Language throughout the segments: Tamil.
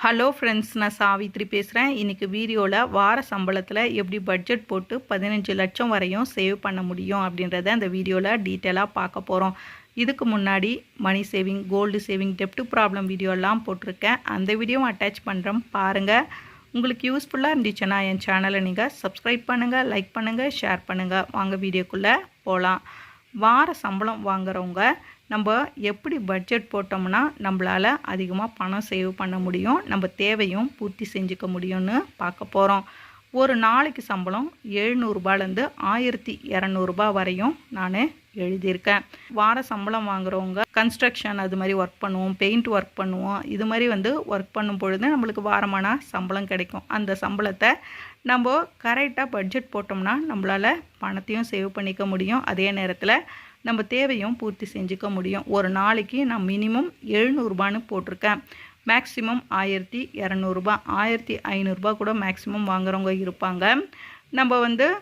ஹலோ ஃப்ரெண்ட்ஸ் நான் சாவித்ரி பேசுகிறேன் இன்றைக்கி வீடியோவில் வார சம்பளத்தில் எப்படி பட்ஜெட் போட்டு பதினஞ்சு லட்சம் வரையும் சேவ் பண்ண முடியும் அப்படின்றத அந்த வீடியோவில் டீட்டெயிலாக பார்க்க போகிறோம் இதுக்கு முன்னாடி மணி சேவிங் கோல்டு சேவிங் டெப்ட் ப்ராப்ளம் வீடியோலாம் போட்டிருக்கேன். அந்த வீடியோவும் அட்டாச் பண்ணுறேன் பாருங்கள் உங்களுக்கு யூஸ்ஃபுல்லாக இருந்துச்சுன்னா என் சேனலை நீங்கள் சப்ஸ்கிரைப் பண்ணுங்கள் லைக் பண்ணுங்கள் ஷேர் பண்ணுங்கள் வாங்க வீடியோக்குள்ளே போகலாம் வார சம்பளம் வாங்குறவங்க நம்ம எப்படி பட்ஜெட் போட்டோம்னா நம்மளால் அதிகமாக பணம் சேவ் பண்ண முடியும். நம்ம தேவையும் பூர்த்தி செஞ்சுக்க முடியும்னு பார்க்க போகிறோம் ஒரு நாளைக்கு சம்பளம் எழுநூறுபாலேருந்து ஆயிரத்தி இரநூறுபா வரையும் நான் எழுதியிருக்கேன். வார சம்பளம் வாங்குறவங்க கன்ஸ்ட்ரக்ஷன் அது மாதிரி ஒர்க் பண்ணுவோம் பெயிண்ட் ஒர்க் பண்ணுவோம். இது மாதிரி வந்து ஒர்க் பண்ணும் பொழுது நம்மளுக்கு வாரமான சம்பளம் கிடைக்கும். அந்த சம்பளத்தை நம்ம கரெக்டாக பட்ஜெட் போட்டோம்னா நம்மளால் பணத்தையும் சேவ் பண்ணிக்க முடியும். அதே நேரத்தில் நம்ம தேவையும் பூர்த்தி செஞ்சுக்க முடியும். ஒரு நாளைக்கு நான் மினிமம் எழுநூறுபான்னு போட்டிருக்கேன். மேக்ஸிமம் ஆயிரத்தி இரநூறுபா. ஆயிரத்தி ஐநூறுரூபா கூட மேக்ஸிமம் வாங்குறவங்க இருப்பாங்க. நம்ம வந்து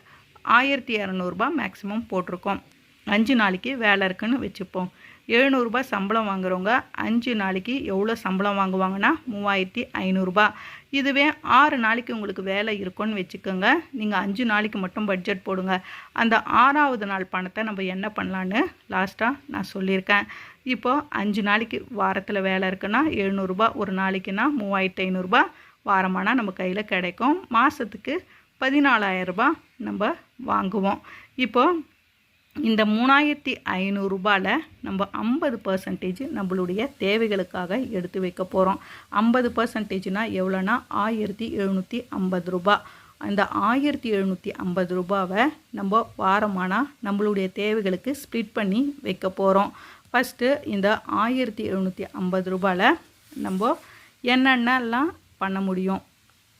ஆயிரத்தி இரநூறுபா மேக்ஸிமம் போட்டிருக்கோம். அஞ்சு நாளைக்கு வேலை இருக்குன்னு வச்சுப்போம். எழுநூறுபா சம்பளம் வாங்குறவங்க அஞ்சு நாளைக்கு எவ்வளோ சம்பளம் வாங்குவாங்கன்னா மூவாயிரத்தி ஐநூறுரூபா இதுவே ஆறு நாளைக்கு உங்களுக்கு வேலை இருக்கும்னு வச்சுக்கோங்க. நீங்கள் அஞ்சு நாளைக்கு மட்டும் பட்ஜெட் போடுங்க. அந்த ஆறாவது நாள் பணத்தை நம்ம என்ன பண்ணலான்னு லாஸ்ட்டாக நான் சொல்லியிருக்கேன். இப்போது அஞ்சு நாளைக்கு வாரத்தில் வேலை இருக்குன்னா எழுநூறுபா ஒரு நாளைக்குன்னா மூவாயிரத்து ஐநூறுரூபா வாரமானால் நம்ம கையில் கிடைக்கும். மாதத்துக்கு பதினாலாயிரரூபா நம்ம வாங்குவோம். இப்போது இந்த மூணாயிரத்தி ஐநூறுரூபாவில் நம்ம ஐம்பது பர்சன்டேஜ் நம்மளுடைய தேவைகளுக்காக எடுத்து வைக்க போகிறோம் ஐம்பது பர்சன்டேஜ்னால் எவ்வளோனா ஆயிரத்தி எழுநூற்றி ஐம்பது ரூபா. அந்த ஆயிரத்தி எழுநூற்றி ஐம்பது ரூபாவை நம்ம வாரமானால் நம்மளுடைய தேவைகளுக்கு ஸ்ப்ளிட் பண்ணி வைக்க போகிறோம் ஃபஸ்ட்டு இந்த ஆயிரத்தி எழுநூற்றி ஐம்பது ரூபாயில் நம்ம என்னென்னலாம் பண்ண முடியும்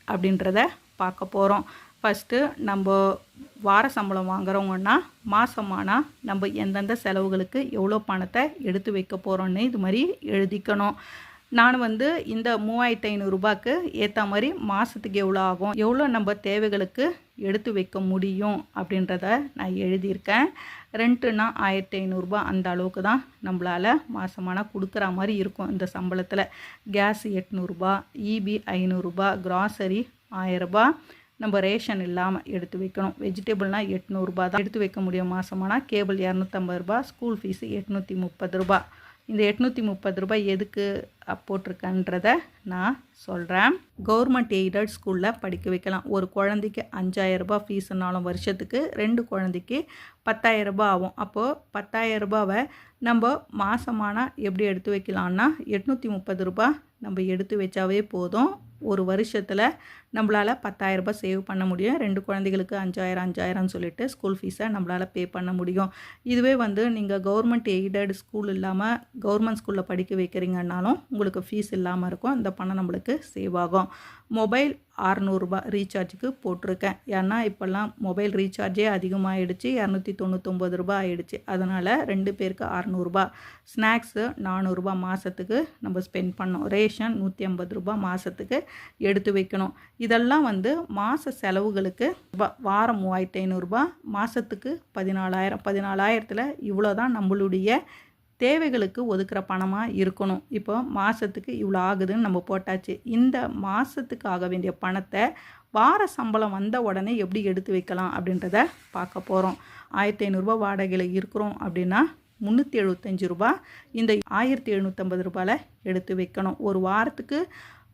அப்படின்றத பார்க்க போகிறோம் ஃபஸ்ட்டு நம்ம வார சம்பளம் வாங்குறவங்கன்னா மாதமானால் நம்ம எந்தெந்த செலவுகளுக்கு எவ்வளோ பணத்தை எடுத்து வைக்க போகிறோன்னு இது மாதிரி எழுதிக்கணும். நான் வந்து இந்த மூவாயிரத்து ஐநூறுரூபாக்கு ஏற்ற மாதிரி மாதத்துக்கு எவ்வளோ ஆகும் எவ்வளோ நம்ம தேவைகளுக்கு எடுத்து வைக்க முடியும் அப்படின்றத நான் எழுதியிருக்கேன். ரெண்ட்டுனா ஆயிரத்தி ஐநூறுரூபா அந்த அளவுக்கு தான் நம்மளால் மாதமான கொடுக்குற மாதிரி இருக்கும் இந்த சம்பளத்தில். கேஸ் எட்நூறுபா இபி ஐநூறுரூபா கிராசரி ஆயிரரூபா நம்ம ரேஷன் இல்லாமல் எடுத்து வைக்கணும். வெஜிடபிள்னால் எட்நூறுபா தான் எடுத்து வைக்க முடியும் மாதமானால் கேபிள் இரநூத்தம்பது ரூபா ஸ்கூல் ஃபீஸு எட்நூற்றி முப்பது ரூபா இந்த எட்நூற்றி முப்பது ரூபாய் எதுக்கு போட்டிருக்கன்றத நான் சொல்கிறேன் கவர்மெண்ட் எய்டட் ஸ்கூலில் படிக்க வைக்கலாம். ஒரு குழந்தைக்கு அஞ்சாயிரரூபா ஃபீஸ்னாலும் வருஷத்துக்கு ரெண்டு குழந்தைக்கு பத்தாயிரரூபா ஆகும். அப்போது பத்தாயிரரூபாவை நம்ம மாதமானால் எப்படி எடுத்து வைக்கலான்னா எட்நூற்றி முப்பது ரூபா நம்ம எடுத்து வச்சாவே போதும். ஒரு வருஷத்தில் நம்மளால் பத்தாயிரரூபா சேவ் பண்ண முடியும். ரெண்டு குழந்தைகளுக்கு அஞ்சாயிரம் அஞ்சாயிரம்னு சொல்லிட்டு ஸ்கூல் ஃபீஸை நம்மளால் பே பண்ண முடியும். இதுவே வந்து நீங்கள் கவர்மெண்ட் எய்டட் ஸ்கூல் இல்லாமல் கவர்மெண்ட் ஸ்கூலில் படிக்க வைக்கிறீங்கன்னாலும் உங்களுக்கு ஃபீஸ் இல்லாமல் இருக்கும். அந்த பணம் நம்மளுக்கு சேவ் ஆகும். மொபைல் அறநூறுபா ரீசார்ஜுக்கு போட்டிருக்கேன். ஏன்னா இப்போல்லாம் மொபைல் ரீசார்ஜே அதிகமாகிடுச்சு இரநூத்தி தொண்ணூத்தொம்பது ரூபா ஆகிடுச்சு அதனால் ரெண்டு பேருக்கு அறநூறுபா. ஸ்நாக்ஸு நானூறுரூபா மாதத்துக்கு நம்ம ஸ்பெண்ட் பண்ணோம். ரேஷன் நூற்றி ஐம்பது ரூபா மாதத்துக்கு எடுத்து வைக்கணும். இதெல்லாம் வந்து மாத செலவுகளுக்கு வாரம் மூவாயிரத்தி ஐநூறுரூபா மாதத்துக்கு பதினாலாயிரம். பதினாலாயிரத்தில் இவ்வளோ தான் நம்மளுடைய தேவைகளுக்கு ஒதுக்குற பணமாக இருக்கணும். இப்போ மாதத்துக்கு இவ்வளோ ஆகுதுன்னு நம்ம போட்டாச்சு. இந்த மாதத்துக்கு ஆக வேண்டிய பணத்தை வார சம்பளம் வந்த உடனே எப்படி எடுத்து வைக்கலாம் அப்படின்றத பார்க்க போகிறோம் ஆயிரத்தி ஐநூறுரூவா வாடகையில் இருக்கிறோம் அப்படின்னா முந்நூற்றி எழுபத்தஞ்சி ரூபா இந்த ஆயிரத்தி எழுநூற்றம்பது ரூபாயில் எடுத்து வைக்கணும். ஒரு வாரத்துக்கு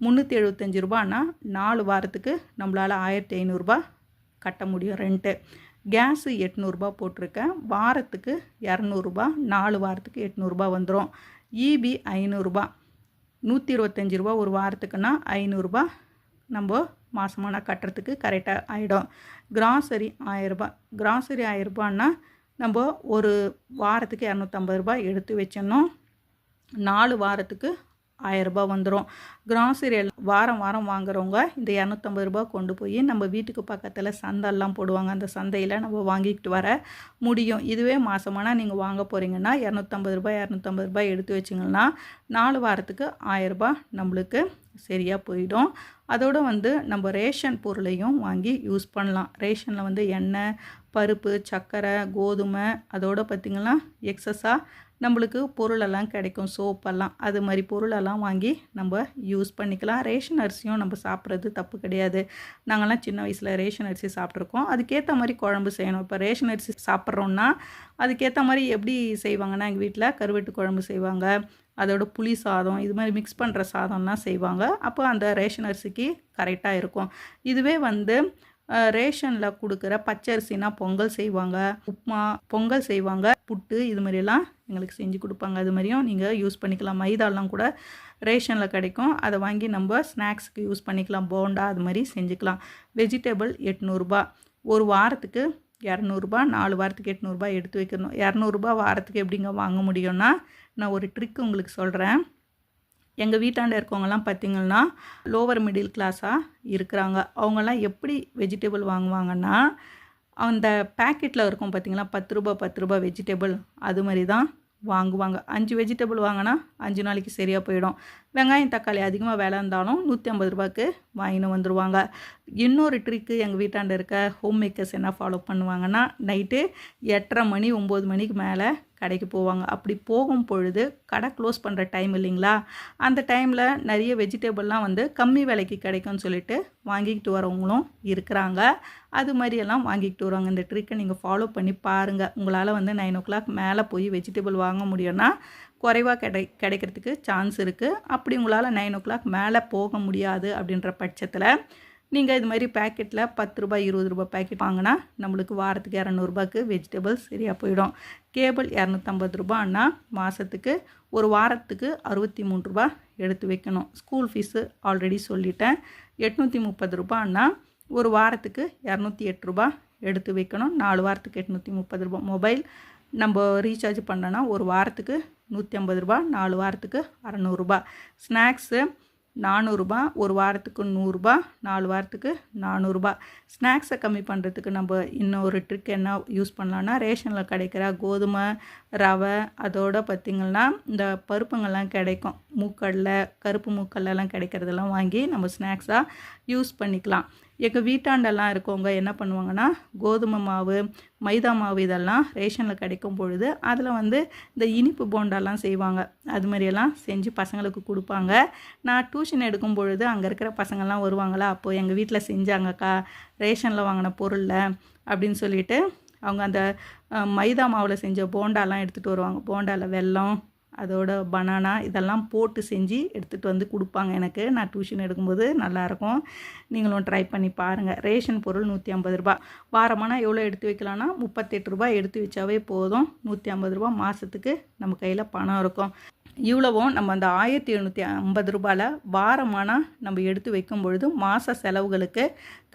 முந்நூற்றி எழுபத்தஞ்சி ரூபான்னா நாலு வாரத்துக்கு நம்மளால் ஆயிரத்தி ஐநூறுரூபா கட்ட முடியும் ரெண்ட்டு கேஸு எட்நூறுபா போட்டிருக்கேன். வாரத்துக்கு இரநூறுபா நாலு வாரத்துக்கு எட்நூறுபா வந்துடும் இபி ஐநூறுரூபா நூற்றி இருபத்தஞ்சி ரூபா ஒரு வாரத்துக்குன்னா ஐநூறுரூபா நம்ம மாதமான கட்டுறதுக்கு கரெக்டாக ஆகிடும் கிராசரி ஆயிரரூபா. கிராசரி ஆயிரரூபான்னா நம்ம ஒரு வாரத்துக்கு இரநூத்தம்பது ரூபாய் எடுத்து வச்சிடணும். நாலு வாரத்துக்கு ஆயரரூபா வந்துடும் கிராசரி வாரம் வாரம் வாங்குறவங்க இந்த இரநூத்தம்பது ரூபா கொண்டு போய் நம்ம வீட்டுக்கு பக்கத்தில் சந்தைலாம் போடுவாங்க. அந்த சந்தையில் நம்ம வாங்கிக்கிட்டு வர முடியும். இதுவே மாதமானால் நீங்கள் வாங்க போகிறீங்கன்னா இரநூத்தம்பது ரூபாய் இரநூத்தம்பது ரூபாய் எடுத்து வச்சிங்கன்னா நாலு வாரத்துக்கு ஆயரரூபா நம்மளுக்கு சரியாக போயிடும். அதோடு வந்து நம்ம ரேஷன் பொருளையும் வாங்கி யூஸ் பண்ணலாம். ரேஷனில் வந்து எண்ணெய் பருப்பு சர்க்கரை கோதுமை அதோடு பார்த்திங்கன்னா எக்ஸஸாக நம்மளுக்கு பொருளெல்லாம் கிடைக்கும் சோப்பெல்லாம். அது மாதிரி பொருளெல்லாம் வாங்கி நம்ம யூஸ் பண்ணிக்கலாம். ரேஷன் அரிசியும் நம்ம சாப்பிட்றது தப்பு கிடையாது. நாங்கள்லாம் சின்ன வயசில் ரேஷன் அரிசி சாப்பிட்ருக்கோம். அதுக்கேற்ற மாதிரி குழம்பு செய்யணும். இப்போ ரேஷன் அரிசி சாப்பிட்றோன்னா அதுக்கேற்ற மாதிரி எப்படி செய்வாங்கன்னா எங்கள் வீட்டில் கருவெட்டு குழம்பு செய்வாங்க. அதோட புளி சாதம் இது மாதிரி மிக்ஸ் பண்ணுற சாதம்லாம் செய்வாங்க. அப்போ அந்த ரேஷன் அரிசிக்கு கரெக்டாக இருக்கும். இதுவே வந்து ரேஷனில் கொடுக்குற பச்சரிசினா பொங்கல் செய்வாங்க. உப்புமா பொங்கல் செய்வாங்க. புட்டு இது மாதிரியெல்லாம் எங்களுக்கு செஞ்சு கொடுப்பாங்க. அது மாதிரியும் நீங்கள் யூஸ் பண்ணிக்கலாம். மைதாலாம் கூட ரேஷனில் கிடைக்கும். அதை வாங்கி நம்ம ஸ்நாக்ஸுக்கு யூஸ் பண்ணிக்கலாம். போண்டா அது மாதிரி செஞ்சுக்கலாம். வெஜிடபிள் எட்நூறுபா. ஒரு வாரத்துக்கு இரநூறுபா நாலு வாரத்துக்கு எட்நூறுபா எடுத்து வைக்கணும். இரநூறுபா வாரத்துக்கு எப்படிங்க வாங்க முடியும்னா நான் ஒரு ட்ரிக் உங்களுக்கு சொல்கிறேன் எங்கள் வீட்டாண்ட இருக்கவங்கலாம் பார்த்திங்கன்னா லோவர் மிடில் கிளாஸாக இருக்கிறாங்க. அவங்கெல்லாம் எப்படி வெஜிடபிள் வாங்குவாங்கன்னா அந்த பேக்கெட்டில் இருக்கும் பார்த்திங்களா பத்து ரூபா பத்து ரூபா வெஜிடபிள் அது மாதிரி தான் வாங்குவாங்க. அஞ்சு வெஜிடபிள் வாங்கினா அஞ்சு நாளைக்கு சரியாக போயிடும். வெங்காயம் தக்காளி அதிகமாக விலை இருந்தாலும் நூற்றி ஐம்பது ரூபாய்க்கு வாங்கின்னு வந்துடுவாங்க இன்னொரு ட்ரிக்கு எங்கள் வீட்டாண்ட இருக்க ஹோம் மேக்கர்ஸ் என்ன ஃபாலோ பண்ணுவாங்கன்னா நைட்டு எட்டரை மணி ஒம்பது மணிக்கு மேலே கடைக்கு போவாங்க. அப்படி போகும் பொழுது கடை க்ளோஸ் பண்ணுற டைம் இல்லைங்களா? அந்த டைமில் நிறைய வெஜிடபிள்லாம் வந்து கம்மி விலைக்கு கிடைக்கும்னு சொல்லிட்டு வாங்கிக்கிட்டு வரவங்களும் இருக்கிறாங்க. அது மாதிரியெல்லாம் வாங்கிக்கிட்டு வருவாங்க. இந்த ட்ரிக்கை நீங்கள் ஃபாலோ பண்ணி பாருங்கள் உங்களால் வந்து நைன் ஓ கிளாக் மேலே போய் வெஜிடபிள் வாங்க முடியும்னா குறைவாக கிடை கிடைக்கிறதுக்கு சான்ஸ் இருக்குது அப்படி உங்களால் நைன் ஓ கிளாக் மேலே போக முடியாது அப்படின்ற பட்சத்தில் நீங்கள் இது மாதிரி பேக்கெட்டில் பத்து ரூபாய் இருபது ரூபாய் பேக்கெட் வாங்கினா நம்மளுக்கு வாரத்துக்கு இரநூறுபாய்க்கு வெஜிடபிள்ஸ் சரியாக போயிடும். கேபிள் இரநூத்தம்பது ரூபான்னா மாதத்துக்கு ஒரு வாரத்துக்கு அறுபத்தி மூணு ரூபா எடுத்து வைக்கணும். ஸ்கூல் ஃபீஸு ஆல்ரெடி சொல்லிட்டேன். எட்நூற்றி முப்பது ரூபான்னா ஒரு வாரத்துக்கு இரநூத்தி எட்டு ரூபா எடுத்து வைக்கணும். நாலு வாரத்துக்கு எட்நூற்றி முப்பது ரூபா மொபைல் நம்ம ரீசார்ஜ் பண்ணோன்னா ஒரு வாரத்துக்கு நூற்றி ஐம்பது ரூபா நாலு வாரத்துக்கு அறநூறுபா ஸ்நாக்ஸு நானூறுரூபா ஒரு வாரத்துக்கு நூறுரூபா நாலு வாரத்துக்கு நானூறுரூபா ஸ்நாக்ஸை கம்மி பண்ணுறதுக்கு நம்ம இன்னொரு ட்ரிக் என்ன யூஸ் பண்ணலான்னா ரேஷனில் கிடைக்கிற கோதுமை ரவை அதோட பார்த்திங்கன்னா இந்த பருப்புங்கள்லாம் கிடைக்கும். மூக்கடலை கருப்பு மூக்கடலாம் கிடைக்கிறதெல்லாம் வாங்கி நம்ம ஸ்நாக்ஸாக யூஸ் பண்ணிக்கலாம். எங்கள் வீட்டாண்டெல்லாம் இருக்கவங்க என்ன பண்ணுவாங்கன்னா கோதுமை மாவு மைதா மாவு இதெல்லாம் ரேஷனில் கிடைக்கும் பொழுது அதில் வந்து இந்த இனிப்பு போண்டாலாம் செய்வாங்க. அது மாதிரியெல்லாம் செஞ்சு பசங்களுக்கு கொடுப்பாங்க. நான் டியூஷன் எடுக்கும் பொழுது அங்கே இருக்கிற பசங்கள்லாம் வருவாங்களா அப்போது எங்கள் வீட்டில் செஞ்சாங்கக்கா ரேஷனில் வாங்கின பொருளில் அப்படின்னு சொல்லிட்டு அவங்க அந்த மைதா மாவில் செஞ்ச போண்டாலாம் எடுத்துகிட்டு வருவாங்க. போண்டாவில் வெல்லம் அதோட பனானா இதெல்லாம் போட்டு செஞ்சு எடுத்துகிட்டு வந்து கொடுப்பாங்க எனக்கு. நான் டியூஷன் எடுக்கும்போது நல்லாயிருக்கும் நீங்களும் ட்ரை பண்ணி பாருங்கள் ரேஷன் பொருள் நூற்றி ஐம்பது ரூபா வாரமானா எவ்வளோ எடுத்து வைக்கலான்னா முப்பத்தெட்டு ரூபாய் எடுத்து வச்சாவே போதும். நூற்றி ஐம்பது ரூபா மாதத்துக்கு நம்ம கையில் பணம் இருக்கும். இவ்வளவும் நம்ம அந்த ஆயிரத்தி எழுநூற்றி ஐம்பது ரூபாயில் வாரமானால் நம்ம எடுத்து வைக்கும் பொழுது மாத செலவுகளுக்கு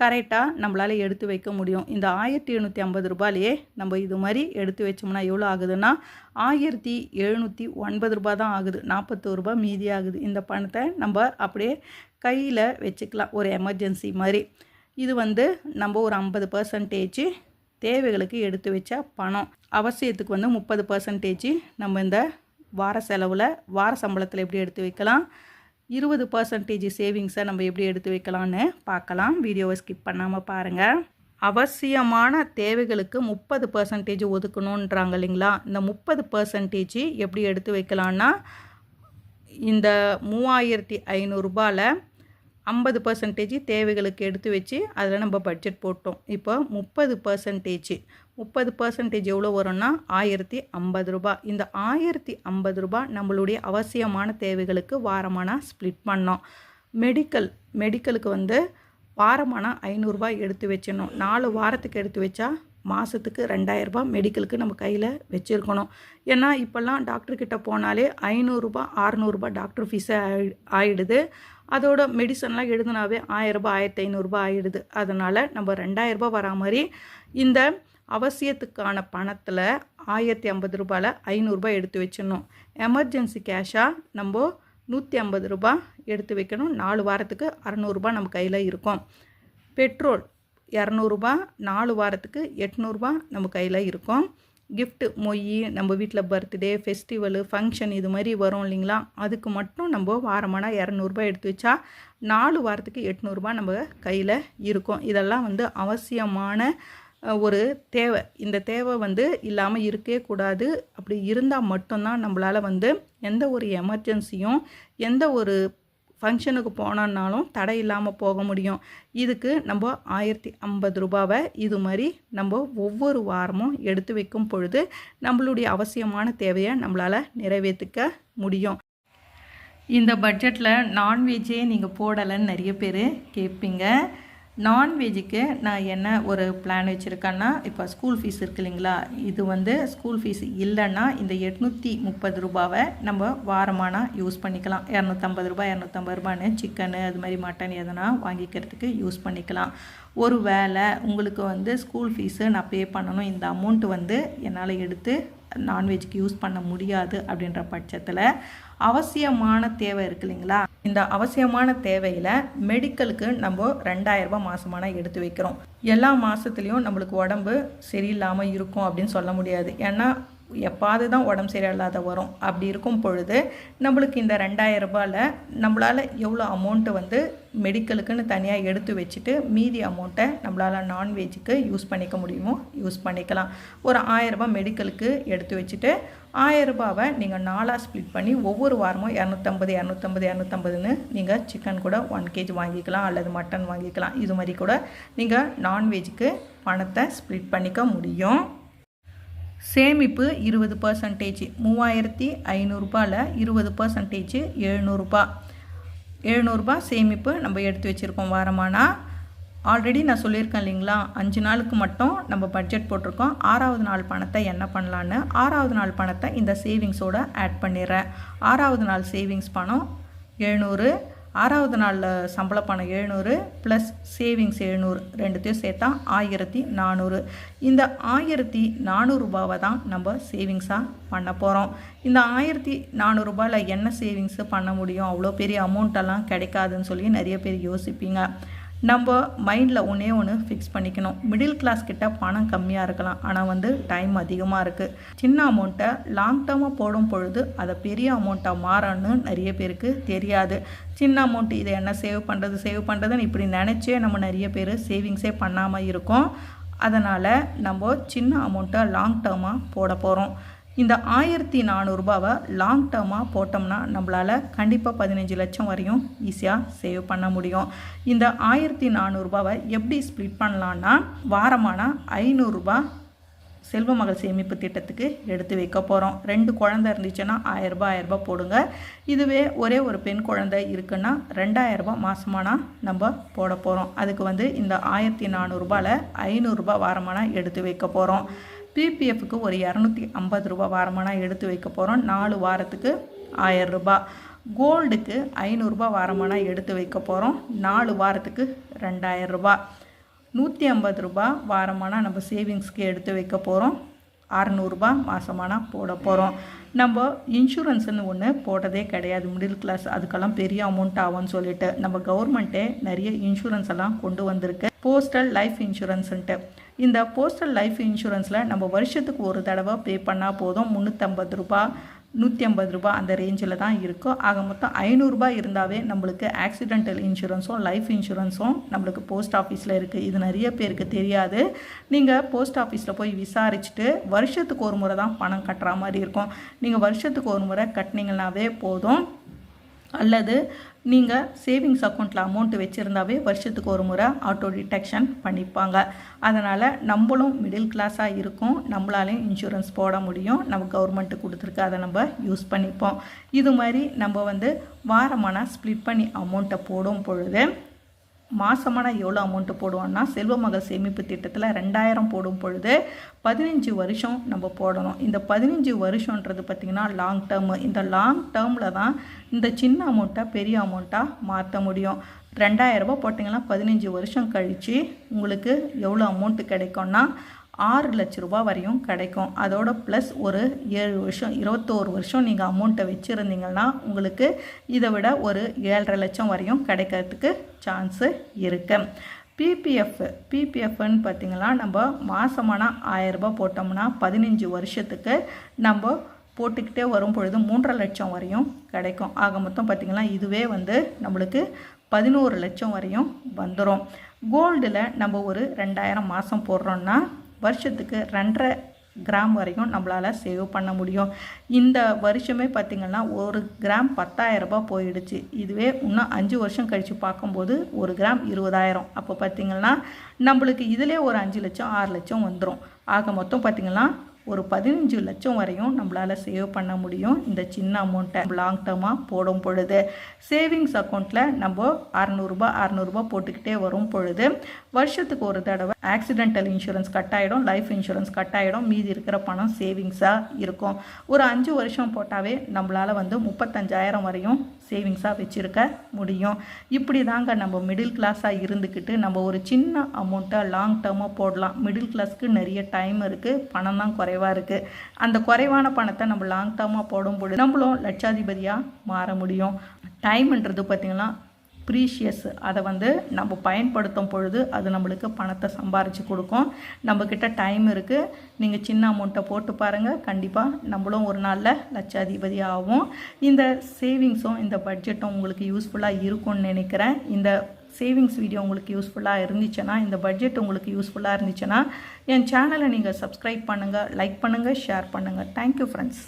கரெக்டாக நம்மளால் எடுத்து வைக்க முடியும். இந்த ஆயிரத்தி எழுநூற்றி ஐம்பது ரூபாயிலேயே நம்ம இது மாதிரி எடுத்து வச்சோம்னா எவ்வளோ ஆகுதுன்னா ஆயிரத்தி எழுநூற்றி ஒன்பது ரூபா தான் ஆகுது. நாற்பத்தோரு ரூபா மீதி ஆகுது. இந்த பணத்தை நம்ம அப்படியே கையில் வச்சுக்கலாம். ஒரு எமர்ஜென்சி மாதிரி. இது வந்து நம்ம ஒரு ஐம்பது பர்சன்டேஜ் தேவைகளுக்கு எடுத்து வச்ச பணம். அவசியத்துக்கு வந்து முப்பது பர்சன்டேஜ் நம்ம இந்த வார செலவில் வார சம்பளத்தில் எப்படி எடுத்து வைக்கலாம்? இருபது பர்சன்டேஜ் சேவிங்ஸை நம்ம எப்படி எடுத்து வைக்கலான்னு பார்க்கலாம். வீடியோவை ஸ்கிப் பண்ணாமல் பாருங்கள் அவசியமான தேவைகளுக்கு முப்பது பர்சன்டேஜ் ஒதுக்கணுன்றாங்க இல்லைங்களா? இந்த முப்பது பர்சன்டேஜ் எப்படி எடுத்து வைக்கலான்னா இந்த மூவாயிரத்தி ஐநூறுரூபாவில் ஐம்பது பர்சன்டேஜ் தேவைகளுக்கு எடுத்து வச்சு அதில் நம்ம பட்ஜெட் போட்டோம். இப்போ முப்பது பர்சன்டேஜ் முப்பது பர்சன்டேஜ் எவ்வளோ வரும்னா ஆயிரத்தி ஐம்பது ரூபா இந்த ஆயிரத்தி ஐம்பது ரூபா நம்மளுடைய அவசியமான தேவைகளுக்கு வாரமான ஸ்ப்ளிட் பண்ணோம். மெடிக்கல் மெடிக்கலுக்கு வந்து வாரமான ஐநூறுரூவா எடுத்து வச்சிடணும். நாலு வாரத்துக்கு எடுத்து வச்சா மாதத்துக்கு ரெண்டாயிரரூபா மெடிக்கலுக்கு நம்ம கையில் வச்சுருக்கணும். ஏன்னா இப்போல்லாம் டாக்டர்கிட்ட போனாலே ஐநூறுரூபா அறநூறுபா டாக்டர் ஃபீஸே ஆயிடுது. அதோட மெடிசன்லாம் எழுதுனாவே ஆயிரரூபா ஆயிரத்தி ஐநூறுரூபா ஆயிடுது. அதனால் நம்ம ரெண்டாயிரரூபா வரா மாதிரி இந்த அவசியத்துக்கான பணத்தில் ஆயிரத்தி ஐம்பது ரூபாயில் ஐநூறுரூபா எடுத்து வச்சிடணும். எமர்ஜென்சி கேஷாக நம்ம நூற்றி ஐம்பது ரூபா எடுத்து வைக்கணும். நாலு வாரத்துக்கு அறநூறுபா நம்ம கையில் இருக்கும். பெட்ரோல் இரநூறுபா நாலு வாரத்துக்கு எட்நூறுபா நம்ம கையில் இருக்கும். கிஃப்ட்டு மொய் நம்ம வீட்டில் பர்த்டே ஃபெஸ்டிவலு ஃபங்க்ஷன் இது மாதிரி வரும் இல்லைங்களா? அதுக்கு மட்டும் நம்ம வாரமான இரநூறுபா எடுத்து வச்சா நாலு வாரத்துக்கு எட்நூறுபா நம்ம கையில் இருக்கும். இதெல்லாம் வந்து அவசியமான ஒரு தேவை. இந்த தேவை வந்து இல்லாமல் இருக்கவே கூடாது. அப்படி இருந்தால் மட்டும்தான் நம்மளால் வந்து எந்த ஒரு எமர்ஜென்சியும் எந்த ஒரு ஃபங்க்ஷனுக்கு போனோம்னாலும் தடை இல்லாமல் போக முடியும். இதுக்கு நம்ம ஆயிரத்தி ஐம்பது ரூபாவை இது மாதிரி நம்ம ஒவ்வொரு வாரமும் எடுத்து வைக்கும் பொழுது நம்மளுடைய அவசியமான தேவையை நம்மளால் நிறைவேற்றிக்க முடியும். இந்த பட்ஜெட்டில் நான்வெஜ்ஜே நீங்கள் போடலைன்னு நிறைய பேர் கேட்பீங்க. நான்வெஜ்ஜுக்கு நான் என்ன ஒரு பிளான் வச்சுருக்கேன்னா இப்போ ஸ்கூல் ஃபீஸ் இருக்கு இல்லைங்களா? இது வந்து ஸ்கூல் ஃபீஸ் இல்லைன்னா இந்த எட்நூற்றி முப்பது ரூபாவை நம்ம வாரமானா யூஸ் பண்ணிக்கலாம். இரநூத்தம்பது ரூபாய் இரநூத்தம்பது ரூபான்னு சிக்கனு அது மாதிரி மட்டன் எதனா வாங்கிக்கிறதுக்கு யூஸ் பண்ணிக்கலாம். ஒரு வேளை உங்களுக்கு வந்து ஸ்கூல் ஃபீஸு நான் பே பண்ணணும் இந்த அமௌண்ட்டு வந்து என்னால் எடுத்து நான்வெஜ்க்கு யூஸ் பண்ண முடியாது அப்படின்ற பட்சத்தில் அவசியமான தேவை இருக்கு இல்லைங்களா? இந்த அவசியமான தேவையில் மெடிக்கலுக்கு நம்ம ரெண்டாயிரரூபா ரூபாய் மாதமான எடுத்து வைக்கிறோம். எல்லா மாதத்துலேயும் நம்மளுக்கு உடம்பு சரியில்லாமல் இருக்கும் அப்படின்னு சொல்ல முடியாது. ஏன்னா எப்பாவது தான் உடம்பு சரியில்லாத வரும். அப்படி இருக்கும் பொழுது நம்மளுக்கு இந்த ரெண்டாயிரம் ரூபாயில் நம்மளால் எவ்வளோ அமௌண்ட்டு வந்து மெடிக்கலுக்குன்னு தனியாக எடுத்து வச்சுட்டு மீதி அமௌண்ட்டை நம்மளால் நான்வெஜ்ஜுக்கு யூஸ் பண்ணிக்க முடியுமோ யூஸ் பண்ணிக்கலாம். ஒரு ஆயரரூபா மெடிக்கலுக்கு எடுத்து வச்சுட்டு ஆயிரம் நீங்கள் நாலாக ஸ்ப்ளிட் பண்ணி ஒவ்வொரு வாரமும் இரநூத்தம்பது இரநூத்தம்பது இரநூத்தம்பதுன்னு நீங்கள் சிக்கன் கூட ஒன் கேஜி வாங்கிக்கலாம் அல்லது மட்டன் வாங்கிக்கலாம். இது மாதிரி கூட நீங்கள் நான்வெஜ்ஜுக்கு பணத்தை ஸ்ப்ளிட் பண்ணிக்க முடியும். சேமிப்பு இருபது பர்சன்டேஜ் மூவாயிரத்தி ஐநூறுரூபாவில் இருபது பர்சன்டேஜ் எழுநூறுபா எழுநூறுபா சேமிப்பு நம்ம எடுத்து வச்சுருக்கோம் வாரமானால் ஆல்ரெடி நான் சொல்லியிருக்கேன் இல்லைங்களா? அஞ்சு நாளுக்கு மட்டும் நம்ம பட்ஜெட் போட்டிருக்கோம். ஆறாவது நாள் பணத்தை என்ன பண்ணலான்னு ஆறாவது நாள் பணத்தை இந்த சேவிங்ஸோட ஆட் பண்ணிடுறேன். ஆறாவது நாள் சேவிங்ஸ் பணம் எழுநூறு ஆறாவது நாளில் சம்பள பணம் எழுநூறு ப்ளஸ் சேவிங்ஸ் எழுநூறு ரெண்டுத்தையும் சேர்த்தா ஆயிரத்தி நானூறு. இந்த ஆயிரத்தி நானூறுரூபாவை தான் நம்ம சேவிங்ஸாக பண்ண போகிறோம் இந்த ஆயிரத்தி நானூறுரூபாயில் என்ன சேவிங்ஸு பண்ண முடியும்? அவ்வளோ பெரிய அமௌண்ட்டெல்லாம் கிடைக்காதுன்னு சொல்லி நிறைய பேர் யோசிப்பீங்க. நம்ம மைண்டில் ஒன்றே ஒன்று ஃபிக்ஸ் பண்ணிக்கணும். மிடில் கிளாஸ் கிட்ட பணம் கம்மியாக இருக்கலாம். ஆனால் வந்து டைம் அதிகமாக இருக்குது சின்ன அமௌண்ட்டை லாங் டேர்மாக போடும் பொழுது அதை பெரிய அமௌண்ட்டாக மாறணும்னு நிறைய பேருக்கு தெரியாது. சின்ன அமௌண்ட் இதை என்ன சேவ் பண்ணுறது சேவ் பண்ணுறதுன்னு இப்படி நினச்சே நம்ம நிறைய பேர் சேவிங்ஸே பண்ணாமல் இருக்கோம். அதனால் நம்ம சின்ன அமௌண்ட்டை லாங் டேர்மாக போட போகிறோம் இந்த ஆயிரத்தி நானூறுரூபாவை லாங் டேர்மாக போட்டோம்னா நம்மளால் கண்டிப்பாக பதினஞ்சு லட்சம் வரையும் ஈஸியாக சேவ் பண்ண முடியும். இந்த ஆயிரத்தி நானூறுரூபாவை எப்படி ஸ்ப்ளிட் பண்ணலான்னா வாரமான ஐநூறுரூபா செல்வ மகள் சேமிப்பு திட்டத்துக்கு எடுத்து வைக்க போகிறோம் ரெண்டு குழந்தை இருந்துச்சுன்னா ஆயிரரூபா ஆயிரரூபா போடுங்க. இதுவே ஒரே ஒரு பெண் குழந்தை இருக்குன்னா ரெண்டாயிரரூபா மாதமானா நம்ம போட போகிறோம் அதுக்கு வந்து இந்த ஆயிரத்தி நானூறுரூபாவில் ஐநூறுரூபா வாரமானா எடுத்து வைக்க போகிறோம் பிபிஎஃப்க்கு ஒரு இரநூத்தி ஐம்பது ரூபா வாரமானா எடுத்து வைக்க போகிறோம் நாலு வாரத்துக்கு ஆயிரம் கோல்டுக்கு ஐநூறுரூபா வாரமானா எடுத்து வைக்க போகிறோம் நாலு வாரத்துக்கு ரெண்டாயிரம் ரூபா. நூற்றி ஐம்பது ரூபா வாரமானா நம்ம சேவிங்ஸ்க்கு எடுத்து வைக்க போகிறோம் அறநூறுபா மாதமானா போட போகிறோம் நம்ம இன்சூரன்ஸ்னு ஒன்று போட்டதே கிடையாது. மிடில் கிளாஸ் அதுக்கெல்லாம் பெரிய அமௌண்ட் ஆகும்னு சொல்லிட்டு நம்ம கவர்மெண்ட்டே நிறைய இன்சூரன்ஸ் எல்லாம் கொண்டு வந்திருக்கு. போஸ்டல் லைஃப் இன்சூரன்ஸ்ன்ட்டு இந்த போஸ்டல் லைஃப் இன்சூரன்ஸில் நம்ம வருஷத்துக்கு ஒரு தடவை பே பண்ணால் போதும். முந்நூற்றம்பது ரூபா நூற்றி ஐம்பது ரூபா அந்த ரேஞ்சில் தான் இருக்கும் ஆக மொத்தம் ஐநூறுரூபா இருந்தாவே நம்மளுக்கு ஆக்சிடென்டல் இன்சூரன்ஸும் லைஃப் இன்சூரன்ஸும் நம்மளுக்கு போஸ்ட் ஆஃபீஸில் இருக்குது இது நிறைய பேருக்கு தெரியாது. நீங்கள் போஸ்ட் ஆஃபீஸில் போய் விசாரிச்சுட்டு வருஷத்துக்கு ஒரு முறை தான் பணம் கட்டுற மாதிரி இருக்கும். நீங்கள் வருஷத்துக்கு ஒரு முறை கட்டினீங்கன்னாவே போதும். அல்லது நீங்கள் சேவிங்ஸ் அக்கௌண்ட்டில் அமௌண்ட் வச்சுருந்தாவே வருஷத்துக்கு ஒரு முறை ஆட்டோ டிடெக்ஷன் பண்ணிப்பாங்க. அதனால் நம்மளும் மிடில் கிளாஸாக இருக்கும். நம்மளாலையும் இன்சூரன்ஸ் போட முடியும். நம்ம கவர்மெண்ட்டு கொடுத்துருக்கு அதை நம்ம யூஸ் பண்ணிப்போம். இது மாதிரி நம்ம வந்து வாரமான ஸ்ப்ளிட் பண்ணி அமௌண்ட்டை போடும் பொழுது மாதமான எவ்வளோ அமௌண்ட்டு போடுவோம்னா செல்வ மகள் சேமிப்பு திட்டத்தில் ரெண்டாயிரம் போடும் பொழுது பதினஞ்சு வருஷம் நம்ம போடணும். இந்த பதினஞ்சு வருஷன்றது பார்த்திங்கன்னா லாங் டேர்மு இந்த லாங் டேர்மில் தான் இந்த சின்ன அமௌண்ட்டை பெரிய அமௌண்ட்டாக மாற்ற முடியும். ரெண்டாயிரரூபா போட்டிங்கன்னா பதினஞ்சு வருஷம் கழித்து உங்களுக்கு எவ்வளோ அமௌண்ட்டு கிடைக்கும்னா ஆறு லட்ச ரூபா வரையும் கிடைக்கும். அதோட ப்ளஸ் ஒரு ஏழு வருஷம் இருபத்தோரு வருஷம் நீங்கள் அமௌண்ட்டை வச்சுருந்தீங்கன்னா உங்களுக்கு இதை விட ஒரு ஏழரை லட்சம் வரையும் கிடைக்கிறதுக்கு சான்ஸு இருக்குது பிபிஎஃப் பிபிஎஃப்னு பார்த்தீங்கன்னா நம்ம மாதமான ஆயரரூபா போட்டோம்னா பதினஞ்சு வருஷத்துக்கு நம்ம போட்டுக்கிட்டே வரும் பொழுது மூன்றரை லட்சம் வரையும் கிடைக்கும். ஆக மொத்தம் பார்த்திங்கன்னா இதுவே வந்து நம்மளுக்கு பதினோரு லட்சம் வரையும் வந்துடும் கோல்டில் நம்ம ஒரு ரெண்டாயிரம் மாதம் போடுறோன்னா வருஷத்துக்கு ரெண்டரை கிராம் வரைக்கும் நம்மளால் சேவ் பண்ண முடியும். இந்த வருஷமே பார்த்திங்கன்னா ஒரு கிராம் பத்தாயிரம் ரூபாய் போயிடுச்சு. இதுவே இன்னும் அஞ்சு வருஷம் கழித்து பார்க்கும்போது ஒரு கிராம் இருபதாயிரம். அப்போ பார்த்திங்கன்னா நம்மளுக்கு இதிலே ஒரு அஞ்சு லட்சம் ஆறு லட்சம் வந்துடும் ஆக மொத்தம் பார்த்திங்கன்னா ஒரு பதினஞ்சு லட்சம் வரையும் நம்மளால் சேவ் பண்ண முடியும் இந்த சின்ன அமௌண்ட்டை லாங் டேர்மாக போடும் பொழுது. சேவிங்ஸ் அக்கௌண்ட்டில் நம்ம அறநூறுபா அறநூறுபா போட்டுக்கிட்டே வரும் பொழுது வருஷத்துக்கு ஒரு தடவை ஆக்சிடென்டல் இன்சூரன்ஸ் கட் ஆகிடும் லைஃப் இன்சூரன்ஸ் கட் ஆகிடும் மீதி இருக்கிற பணம் சேவிங்ஸாக இருக்கும். ஒரு அஞ்சு வருஷம் போட்டாவே நம்மளால் வந்து முப்பத்தஞ்சாயிரம் வரையும் சேவிங்ஸாக வச்சுருக்க முடியும். இப்படி தாங்க நம்ம மிடில் கிளாஸாக இருந்துக்கிட்டு நம்ம ஒரு சின்ன அமௌண்ட்டை லாங் டேர்மாக போடலாம். மிடில் கிளாஸ்க்கு நிறைய டைம் இருக்குது பணம் தான் குறைவாக இருக்குது அந்த குறைவான பணத்தை நம்ம லாங் டேர்மாக போடும்பொழுது நம்மளும் லட்சாதிபதியாக மாற முடியும். டைம்ன்றது பார்த்திங்கன்னா ப்ரீஷியஸ் அதை வந்து நம்ம பயன்படுத்தும் பொழுது அது நம்மளுக்கு பணத்தை சம்பாரித்து கொடுக்கும். நம்மக்கிட்ட டைம் இருக்குது நீங்கள் சின்ன அமௌண்ட்டை போட்டு பாருங்கள் கண்டிப்பாக நம்மளும் ஒரு நாளில் லட்சாதிபதி ஆகும் இந்த சேவிங்ஸும் இந்த பட்ஜெட்டும் உங்களுக்கு யூஸ்ஃபுல்லாக இருக்கும்னு நினைக்கிறேன். இந்த சேவிங்ஸ் வீடியோ உங்களுக்கு யூஸ்ஃபுல்லாக இருந்துச்சுன்னா இந்த பட்ஜெட் உங்களுக்கு யூஸ்ஃபுல்லாக இருந்துச்சுன்னா என் சேனலை நீங்கள் சப்ஸ்கிரைப் பண்ணுங்கள் லைக் பண்ணுங்கள் ஷேர் பண்ணுங்கள் தேங்க்யூ ஃப்ரெண்ட்ஸ்